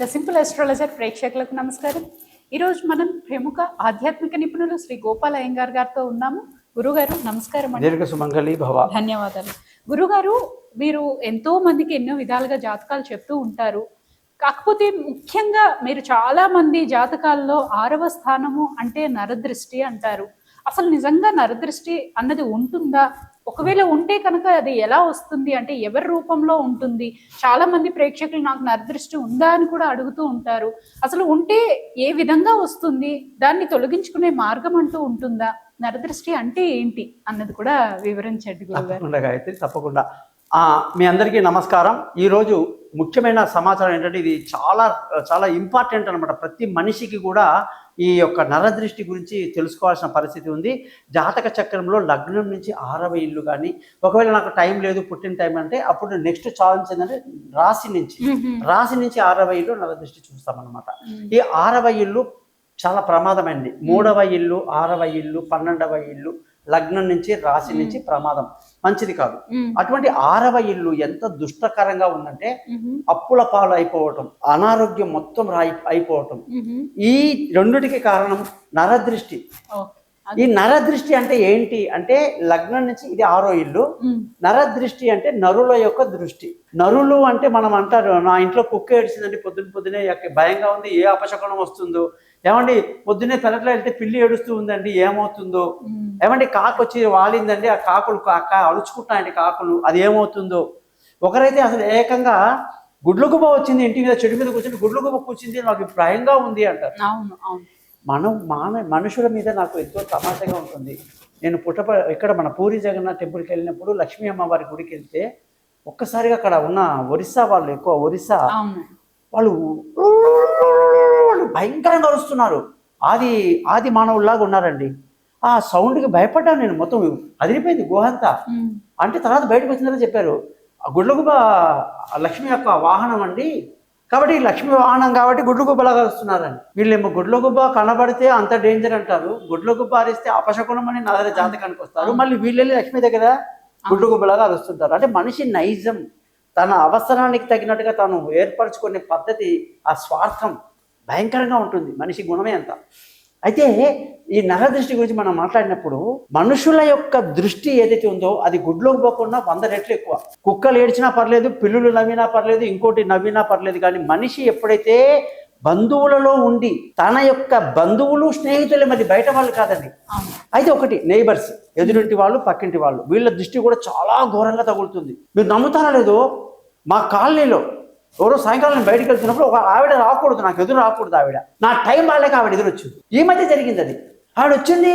The simple astrologer ప్రేక్షకులకు నమస్కారం. ఈరోజు మనం ప్రముఖ ఆధ్యాత్మిక నిపుణులు శ్రీ గోపాల్ అయ్యంగార్ గారితో ఉన్నాము. గురుగారు నమస్కారం అండి. దీర్ఘ సుమంగళి భవ. ధన్యవాదాలు. గురుగారు మీరు ఎంతో మందికి ఎన్నో విధాలుగా జాతకాలు చెప్తూ ఉంటారు. కాకపోతే ముఖ్యంగా మీరు చాలా మంది జాతకాల్లో ఆరవ స్థానము అంటే నరదృష్టి అంటారు. అసలు నిజంగా నరదృష్టి అన్నది ఉంటుందా? ఒకవేళ ఉంటే కనుక అది ఎలా వస్తుంది అంటే ఎవరి రూపంలో ఉంటుంది? చాలా మంది ప్రేక్షకులు నాకు నరదృష్టి ఉందా అని కూడా అడుగుతూ ఉంటారు. అసలు ఉంటే ఏ విధంగా వస్తుంది? దాన్ని తొలగించుకునే మార్గం అంటూ ఉంటుందా? నరదృష్టి అంటే ఏంటి? అన్నది కూడా వివరించండి గురుగారు తప్పకుండా గాయత్రి తప్పకుండా. ఆ, మీ అందరికీ నమస్కారం. ఈరోజు ముఖ్యమైన సమాచారం ఏంటంటే ఇది చాలా చాలా ఇంపార్టెంట్ అనమాట ప్రతి మనిషికి కూడా ఈ యొక్క నరదృష్టి గురించి తెలుసుకోవాల్సిన పరిస్థితి ఉంది. జాతక చక్రంలో లగ్నం నుంచి ఆరవ ఇల్లు కానీ ఒకవేళ నాకు టైం లేదు పుట్టిన టైం అంటే అప్పుడు నెక్స్ట్ ఛాలెంజ్ ఏంటంటే రాశి నుంచి రాశి నుంచి ఆరవ ఇల్లు నరదృష్టి చూస్తామన్నమాట. ఈ ఆరవ ఇల్లు చాలా ప్రమాదమైంది మూడవ ఇల్లు ఆరవ ఇల్లు పన్నెండవ ఇల్లు లగ్నం నుంచి రాశి నుంచి ప్రమాదం. మంచిది కాదు. అటువంటి ఆరవ ఇల్లు ఎంత దుష్టకరంగా ఉందంటే అప్పుల పాలు అయిపోవటం అనారోగ్యం మొత్తం రాయి అయిపోవటం. ఈ రెండిటికి కారణం నరదృష్టి. ఈ నరదృష్టి అంటే ఏంటి? అంటే లగ్నం నుంచి ఇది ఆరో ఇల్లు. నరదృష్టి అంటే నరుల యొక్క దృష్టి. నరులు అంటే మనం అంటారు నా ఇంట్లో కుక్క ఏడిచిందండి పొద్దున పొద్దునే భయంగా ఉంది ఏ అపశకునం వస్తుందో. ఏమండి పొద్దున్నే పెరట్లో వెళ్తే పిల్లి ఏడుస్తూ ఉందండి ఏమవుతుందో? ఏమండి కాకు వచ్చి వాలిందండి ఆ కాకులు కాక అరుచుకుంటున్నాయండి కాకులు అది ఏమవుతుందో? ఒకరైతే అసలు ఏకంగా గుడ్లగుబ్బ వచ్చింది ఇంటి మీద చెడు మీద కూర్చొని గుడ్లగుబ్బ కూర్చుంది నాకు భయంగా ఉంది అంటారు. మనం మాన మనుషుల మీద నాకు ఎంతో తమాషగా ఉంటుంది. నేను పుట్టప ఇక్కడ మన పూరి జగన్నాథ్ టెంపుల్కి వెళ్ళినప్పుడు లక్ష్మీ అమ్మవారి గుడికి వెళ్తే ఒక్కసారిగా అక్కడ ఉన్న ఒరిస్సా వాళ్ళు ఎక్కువ ఒరిస్సా వాళ్ళు వాళ్ళు భయంకరంగా అరుస్తున్నారు. ఆది ఆది మానవుల్లాగా ఉన్నారండి. ఆ సౌండ్కి భయపడ్డాను నేను మొత్తం. అదిరిపోయింది గుహంతా. అంటే తర్వాత బయటకు వచ్చిన తర్వాత చెప్పారు ఆ గుడ్లగుబ్బ లక్ష్మి యొక్క వాహనం అండి. కాబట్టి లక్ష్మి వాహనం కాబట్టి గుడ్లగుబ్బలాగా వస్తున్నారని వీళ్ళేమో గుడ్లగుబ్బ కనబడితే అంత డేంజర్ అంటారు. గుడ్లగుబ్బ అరిస్తే అపశకునం అని నగర జాతకానికి వస్తారు. మళ్ళీ వీళ్ళు వెళ్ళి లక్ష్మి దగ్గర గుడ్లగుబ్బలాగా అరుస్తుంటారు. అంటే మనిషి నైజం తన అవసరానికి తగినట్టుగా తాను ఏర్పరచుకునే పద్ధతి ఆ స్వార్థం భయంకరంగా ఉంటుంది. మనిషి గుణమే అంత. అయితే ఈ నరదృష్టి గురించి మనం మాట్లాడినప్పుడు మనుషుల యొక్క దృష్టి ఏదైతే ఉందో అది గుడ్లోకి పోకుండా వంద రెట్లు ఎక్కువ. కుక్కలు ఏడ్చినా పర్లేదు పిల్లులు నవ్వినా పర్లేదు ఇంకోటి నవ్వినా పర్లేదు కానీ మనిషి ఎప్పుడైతే బంధువులలో ఉండి తన యొక్క బంధువులు స్నేహితులే మరి బయట వాళ్ళు కాదండి. అయితే ఒకటి నైబర్స్ ఎదురింటి వాళ్ళు పక్కింటి వాళ్ళు. వీళ్ళ దృష్టి కూడా చాలా ఘోరంగా తగులుతుంది. మీరు నమ్ముతారా లేదో మా కాలనీలో ఎవరో సాయంకాలం నేను బయటికి వెళ్తున్నప్పుడు ఒక ఆవిడ రాకూడదు నాకు ఎదురు రాకూడదు ఆవిడ. నా టైం వాళ్ళకి ఆవిడ ఎదురు వచ్చింది. ఈ మధ్య జరిగింది అది. ఆవిడ వచ్చింది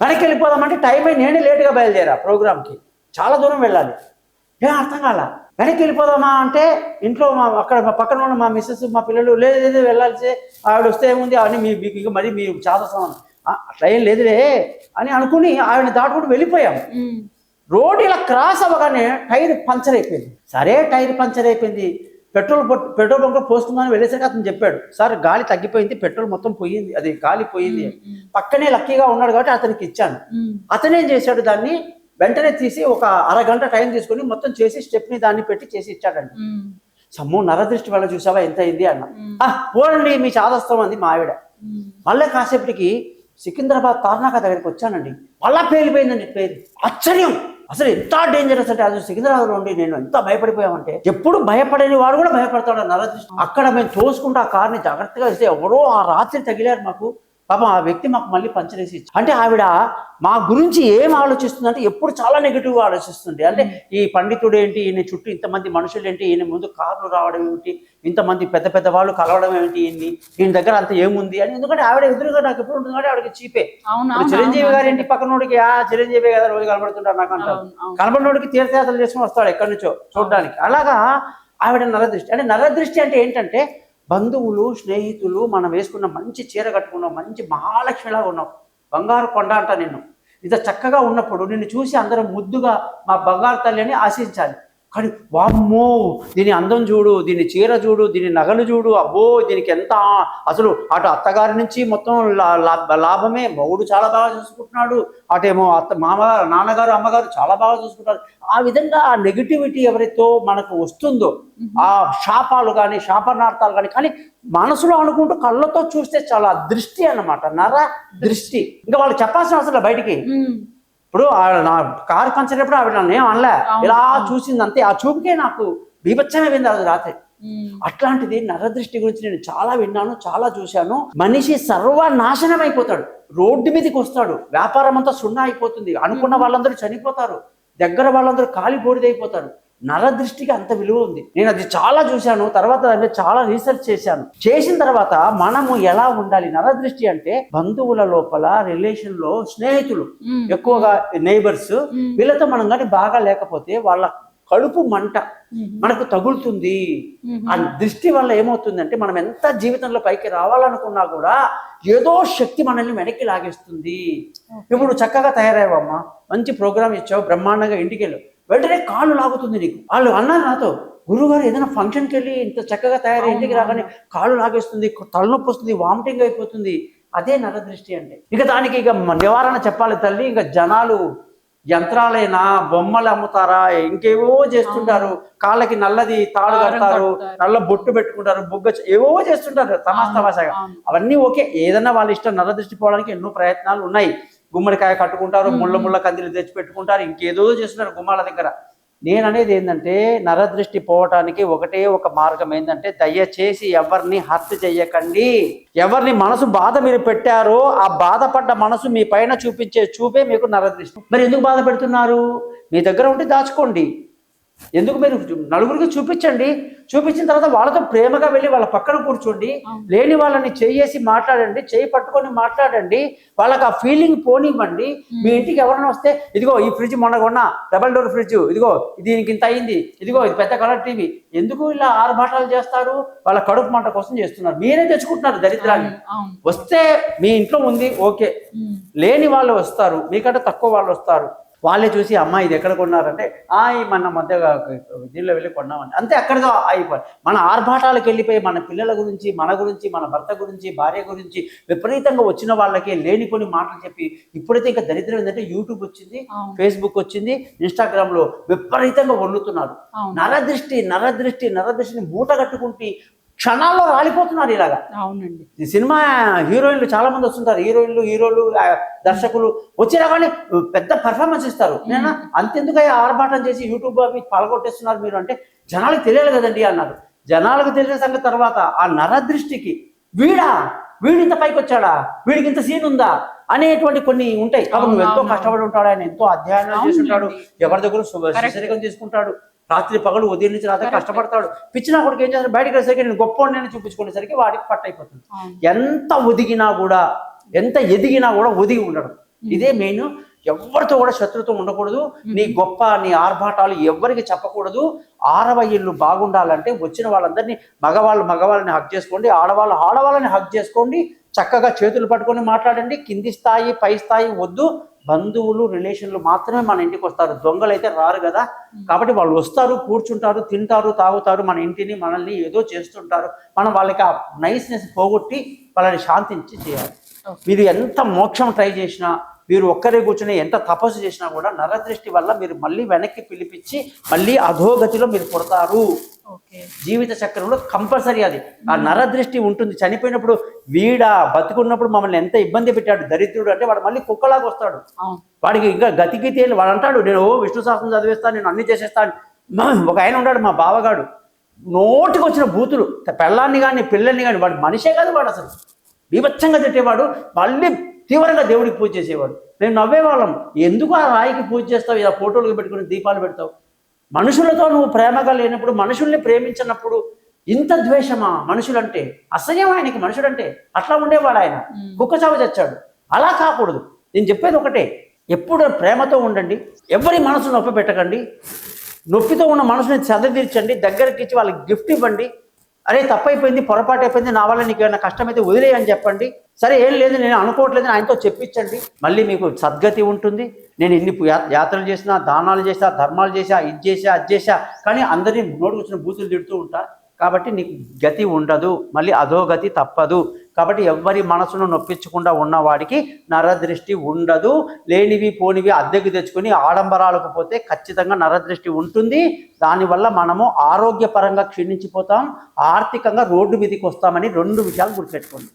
వెనక్కి వెళ్ళిపోదామంటే టైం అయి నేనే లేటుగా బయలుదేరా ప్రోగ్రామ్కి. చాలా దూరం వెళ్ళాలి. ఏం అర్థం కాల? వెనక్కి వెళ్ళిపోదామా అంటే ఇంట్లో మా అక్కడ మా పక్కన ఉన్న మా మిస్సెస్ మా పిల్లలు లేదు లేదు వెళ్ళాల్సి ఆవిడ వస్తే ఏముంది? అని మీ మీకు మరి మీ చాదస్తాం అట్లా ఏం లేదులే అని అనుకుని ఆవిడ దాటుకుంటూ వెళ్ళిపోయాం. రోడ్ ఇలా క్రాస్ అవ్వగానే టైర్ పంచర్ అయిపోయింది. సరే టైర్ పంచర్ అయిపోయింది. పెట్రోల్ పొట్- పెట్రోల్ బంక్ పోసుకుందామని వెళ్ళేసరికి అతను చెప్పాడు సార్ గాలి తగ్గిపోయింది పెట్రోల్ మొత్తం పోయింది అది గాలి పోయింది. పక్కనే లక్కీగా ఉన్నాడు కాబట్టి అతనికి ఇచ్చాను. అతను చేశాడు దాన్ని వెంటనే తీసి ఒక అరగంట టైం తీసుకొని మొత్తం చేసి స్టెప్ని దాన్ని పెట్టి చేసి ఇచ్చాడండి. సమ్మో నరదృష్టి వల్ల చూసావా ఎంత అయింది? అన్న. ఉమ్. "ఆ, పోనండి మీ చాదస్తం అంది మా ఆవిడ. మళ్ళీ కాసేపటికి సికింద్రాబాద్ తార్నాక దగ్గరికి వచ్చానండి. మళ్ళా పేలిపోయిందండి పేరు ఆశ్చర్యం! అసలు ఎంత డేంజరస్ అంటే అది సికింద్రాబాద్ ఉండి నేను ఎంత భయపడిపోయామంటే ఎప్పుడు భయపడని వాడు కూడా భయపడతాడు నరదృష్టి అక్కడ మేము తోసుకుంటూ ఆ కార్ని జాగ్రత్తగా వేస్తే ఎవరో ఆ రాత్రి తగిలారు మాకు. పాపం ఆ వ్యక్తి మాకు మళ్ళీ పంచరేసి ఇచ్చారు. అంటే ఆవిడ మా గురించి ఏం ఆలోచిస్తుందంటే ఎప్పుడు చాలా నెగిటివ్గా ఆలోచిస్తుంది అంటే ఈ పండితుడు ఏంటి ఈయన చుట్టూ ఇంతమంది మనుషులు ఏంటి ఈయన ముందు కార్లు రావడం ఏమిటి ఇంతమంది పెద్ద పెద్ద వాళ్ళు కలవడం ఏమిటి ఈయన్ని ఈయన దగ్గర అంత ఏముంది అని. ఎందుకంటే ఆవిడ ఎదురుగా నాకు ఎప్పుడు ఉంటుంది కాబట్టి ఆవిడకి చీపే. చిరంజీవి. గారి ఇంటి పక్కనోడికి ఆ చిరంజీవి కదా రోజు కనబడుతుంటారు నాకు అంటారు. కనబడినోడికి తీర్థయాత్రలు చేసుకుని వస్తాడు ఎక్కడి నుంచో చూడడానికి. అలాగా ఆవిడ నరదృష్టి. అంటే నరదృష్టి అంటే ఏంటంటే బంధువులు స్నేహితులు మనం వేసుకున్న మంచి చీర కట్టుకున్నావు మంచి మహాలక్ష్మిలాగా ఉన్నాం. బంగారు కొండ అంట నిన్ను. ఇంత చక్కగా ఉన్నప్పుడు నిన్ను చూసి అందరం ముద్దుగా మా బంగారు తల్లి అని ఆశించాలి. కానీ వామ్మో దీని అందం చూడు దీని చీర చూడు దీని నగలు చూడు అబ్బో దీనికి ఎంత అసలు అటు అత్తగారి నుంచి మొత్తం లాభమే. మొగుడు చాలా బాగా చూసుకుంటున్నాడు. అటేమో అత్త మామగారు నాన్నగారు అమ్మగారు చాలా బాగా చూసుకుంటారు. ఆ విధంగా ఆ నెగిటివిటీ ఎవరితో మనకు వస్తుందో ఆ శాపాలు కానీ శాపనార్థాలు కానీ కానీ మనసులో అనుకుంటూ కళ్ళతో చూస్తే చాలా దృష్టి అన్నమాట. నర దృష్టి. ఇంకా వాళ్ళు చెప్పాల్సిన అవసరం బయటికి. ఇప్పుడు నా కారు పంచేటప్పుడు ఆవిడ నన్ను ఏం అనలే. ఇలా. చూసింది అంతే ఆ చూపుకే నాకు బీభత్సమే వింది అది రాత్రి. అట్లాంటిది నరదృష్టి గురించి నేను చాలా విన్నాను చాలా చూశాను. మనిషి సర్వనాశనం అయిపోతాడు. రోడ్డు మీదకి వస్తాడు. వ్యాపారం అంతా సున్నా అయిపోతుంది. అనుకున్న వాళ్ళందరూ చనిపోతారు. దగ్గర వాళ్ళందరూ కాలి బూడిదైపోతారు నరదృష్టికి అంత విలువ ఉంది. నేను అది చాలా చూశాను తర్వాత దాని మీద చాలా రీసెర్చ్ చేశాను. చేసిన తర్వాత మనము ఎలా ఉండాలి? నరదృష్టి అంటే బంధువుల లోపల రిలేషన్లో స్నేహితులు. ఎక్కువగా నైబర్స్ వీళ్ళతో మనం కానీ బాగా లేకపోతే వాళ్ళ కడుపు మంట మనకు తగులుతుంది. ఆ దృష్టి వల్ల ఏమవుతుందంటే మనం ఎంత జీవితంలో పైకి రావాలనుకున్నా కూడా ఏదో శక్తి మనల్ని వెనక్కి లాగేస్తుంది. ఇప్పుడు చక్కగా తయారయ్యావమ్మా. మంచి ప్రోగ్రామ్ ఇచ్చావు బ్రహ్మాండంగా ఇంటికి వెళ్ళు వెంటనే కాళ్ళు లాగుతుంది నీకు. వాళ్ళు అన్నారు నాతో గురువుగారు ఏదైనా ఫంక్షన్కి వెళ్ళి ఇంత చక్కగా తయారై ఇంటికి రాగానే కాళ్ళు లాగేస్తుంది తలనొప్పి వస్తుంది వామిటింగ్ అయిపోతుంది. అదే నరదృష్టి అంటే. ఇక దానికి ఇక నివారణ చెప్పాలి తల్లి. ఇంకా జనాలు యంత్రాలైనా బొమ్మలు అమ్ముతారా ఇంకేవో చేస్తుంటారు. కాళ్ళకి నల్లది తాడు కడతారు. నల్ల బొట్టు పెట్టుకుంటారు బుగ్గ ఏవో చేస్తుంటారు. అవును, తమాషాగా. అవును. అవన్నీ ఓకే. ఏదైనా వాళ్ళ ఇష్టం నరదృష్టి పోవడానికి ఎన్నో ప్రయత్నాలు ఉన్నాయి. గుమ్మడికాయ కట్టుకుంటారు. ముళ్ళ ముళ్ళ కందిలు తెచ్చి పెట్టుకుంటారు ఇంకేదో చేస్తున్నారు గుమ్మాల దగ్గర. నేను అనేది ఏంటంటే నరదృష్టి పోవటానికి ఒకటే ఒక మార్గం ఏంటంటే దయచేసి ఎవరిని హత్య చెయ్యకండి ఎవరిని మనసు బాధ మీరు పెట్టారో ఆ బాధపడ్డ మనసు మీ పైన చూపించే చూపే మీకు నరదృష్టి. మరి ఎందుకు బాధ పెడుతున్నారు? మీ దగ్గర ఉంటే దాచుకోండి. ఎందుకు మీరు నలుగురికి చూపించండి? చూపించిన తర్వాత వాళ్ళతో ప్రేమగా వెళ్ళి వాళ్ళ పక్కన కూర్చోండి. లేని వాళ్ళని చేసి మాట్లాడండి. చేయి పట్టుకొని మాట్లాడండి. వాళ్ళకి ఆ ఫీలింగ్ పోనివ్వండి. మీ ఇంటికి ఎవరైనా వస్తే ఇదిగో ఈ ఫ్రిడ్జ్ మొన్న కొన్నా డబల్ డోర్ ఫ్రిడ్జ్ ఇదిగో దీనికి ఇంత అయింది ఇదిగో ఇది పెద్ద కలర్ టీవీ. ఎందుకు ఇలా ఆర్భాటాలు చేస్తారు? వాళ్ళ కడుపు మంట కోసం చేస్తున్నారు. మీరే తెచ్చుకుంటున్నారు దరిద్రాన్ని. వస్తే మీ ఇంట్లో ఉంది ఓకే. లేని వాళ్ళు వస్తారు మీకంటే తక్కువ వాళ్ళు వస్తారు. వాళ్ళే చూసి అమ్మ ఇది ఎక్కడ కొన్నారంటే ఆ మన మధ్య దీనిలో వెళ్ళి కొన్నామని. అంతే అక్కడితో అయిపోయి మన ఆర్భాటాలకు వెళ్ళిపోయి మన పిల్లల గురించి మన గురించి మన భర్త గురించి భార్య గురించి విపరీతంగా వచ్చిన వాళ్ళకి లేని కొన్ని మాటలు చెప్పి ఇప్పుడైతే ఇంకా దరిద్రం ఏంటంటే యూట్యూబ్ వచ్చింది ఫేస్బుక్ వచ్చింది ఇన్స్టాగ్రామ్లో విపరీతంగా వండుతున్నారు నరదృష్టి నరదృష్టి నరదృష్టిని మూట కట్టుకుంటే క్షణాల్లో రాలిపోతున్నారు ఇలాగా. అవునండి. ఈ సినిమా హీరోయిన్లు చాలా మంది వస్తుంటారు. హీరోయిన్లు హీరోలు దర్శకులు వచ్చినా కానీ పెద్ద పర్ఫార్మెన్స్ ఇస్తారు. నేను? అంతెందుకు ఆర్భాటం చేసి యూట్యూబ్ అవి పాల్గొట్టేస్తున్నారు మీరు అంటే జనాలకు తెలియాలి కదండి అన్నారు. జనాలకు తెలిసిన సంగతి తర్వాత ఆ నరదృష్టికి వీడా? వీడు ఇంత పైకి వచ్చాడా వీడికి ఇంత సీన్ ఉందా? అనేటువంటి కొన్ని ఉంటాయి. కాబట్టి నువ్వు ఎంతో కష్టపడి ఉంటాడు ఆయన ఎంతో అధ్యయనం చేసి ఉంటాడు. ఎవరి దగ్గర. శరీరం తీసుకుంటాడు. రాత్రి పగలు ఉదయం నుంచి రాత్రి. కష్టపడతాడు. పిచ్చిన కొడుకు ఏం చేస్తాడు? బయటకు వచ్చేసరికి నేను గొప్ప చూపించుకునేసరికి వాడికి పట్టయిపోతుంది అవును. ఎంత ఒదిగినా కూడా ఎంత ఎదిగినా కూడా ఒదిగి ఉండడం. ఇదే మెయిన్. ఎవరితో కూడా శత్రుత్వం ఉండకూడదు. నీ గొప్ప నీ ఆర్భాటాలు ఎవరికి చెప్పకూడదు. ఆరవ ఇల్లు బాగుండాలంటే వచ్చిన వాళ్ళందరినీ మగవాళ్ళు మగవాళ్ళని హక్ చేసుకోండి. ఆడవాళ్ళు ఆడవాళ్ళని హక్ చేసుకోండి. చక్కగా చేతులు పట్టుకొని మాట్లాడండి. కింది స్థాయి పై స్థాయి వద్దు. బంధువులు రిలేషన్లు మాత్రమే మన ఇంటికి వస్తారు. దొంగలు అయితే రారు కదా. కాబట్టి వాళ్ళు వస్తారు కూర్చుంటారు తింటారు తాగుతారు మన ఇంటిని మనల్ని ఏదో చేస్తుంటారు. మనం వాళ్ళకి ఆ నైస్నెస్ పోగొట్టి వాళ్ళని శాంతించి చేయాలి. మీరు ఎంత మోక్షం ట్రై చేసినా మీరు ఒక్కరే కూర్చుని ఎంత తపస్సు చేసినా కూడా నరదృష్టి వల్ల మీరు మళ్ళీ వెనక్కి పిలిపించి మళ్ళీ అధోగతిలో మీరు పుడతారు. జీవిత చక్రంలో కంపల్సరీ అది. ఆ నరదృష్టి ఉంటుంది. చనిపోయినప్పుడు వీడ బతుకున్నప్పుడు మమ్మల్ని ఎంత ఇబ్బంది పెట్టాడు దరిద్రుడు అంటే వాడు మళ్ళీ కుక్కలాగా వస్తాడు. వాడికి ఇంకా గతికి తేలి వాడు అంటాడు నేను ఓ విష్ణు శాస్త్రం చదివేస్తాను నేను అన్ని చేసేస్తాను. ఒక ఆయన ఉన్నాడు మా బావగాడు. నోటికి వచ్చిన బూతులు పెళ్ళాన్ని కానీ పిల్లల్ని కానీ వాడు మనిషే కాదు వాడు అసలు. బీభత్సంగా తిట్టేవాడు. మళ్ళీ తీవ్రంగా దేవుడికి పూజ చేసేవాడు. నేను నవ్వేవాళ్ళం. ఎందుకు ఆ రాయికి పూజ చేస్తావు? ఇలా ఫోటోలు పెట్టుకుని దీపాలు పెడతావు? మనుషులతో నువ్వు ప్రేమగా లేనప్పుడు మనుషుల్ని ప్రేమించినప్పుడు ఇంత ద్వేషమా? మనుషులంటే అసహ్యం ఆయనకి మనుషుడంటే అట్లా ఉండేవాడు ఆయన. కుక్క చావు చచ్చాడు. అలా కాకూడదు. నేను చెప్పేది ఒకటే. ఎప్పుడు ప్రేమతో ఉండండి. ఎవరి మనసు నొప్పి పెట్టకండి. నొప్పితో ఉన్న మనసుని చదవీర్చండి దగ్గరికి ఇచ్చి వాళ్ళకి గిఫ్ట్ ఇవ్వండి. అరే తప్పైపోయింది పొరపాటు అయిపోయింది నా వల్ల నీకు ఏమైనా కష్టమైతే వదిలేయని చెప్పండి. సరే ఏం లేదు నేను అనుకోవట్లేదు ఆయనతో చెప్పించండి. మళ్ళీ మీకు సద్గతి ఉంటుంది. నేను ఎన్ని యాత్రలు చేసినా దానాలు చేసా ధర్మాలు చేసా ఇది చేసా అది చేసా కానీ అందరినీ నోటుకొచ్చిన బూతులు తిడుతూ ఉంటా. కాబట్టి నీకు గతి ఉండదు. మళ్ళీ అధోగతి తప్పదు. కాబట్టి ఎవ్వరి మనసును నొప్పించకుండా ఉన్నవాడికి నరదృష్టి ఉండదు. లేనివి పోనివి అద్దెకు తెచ్చుకొని ఆడంబరాలకు పోతే ఖచ్చితంగా నరదృష్టి ఉంటుంది. దానివల్ల మనము ఆరోగ్యపరంగా క్షీణించిపోతాం. ఆర్థికంగా రోడ్డు మీదకి వస్తామని రెండు విషయాలు గుర్తుపెట్టుకోండి.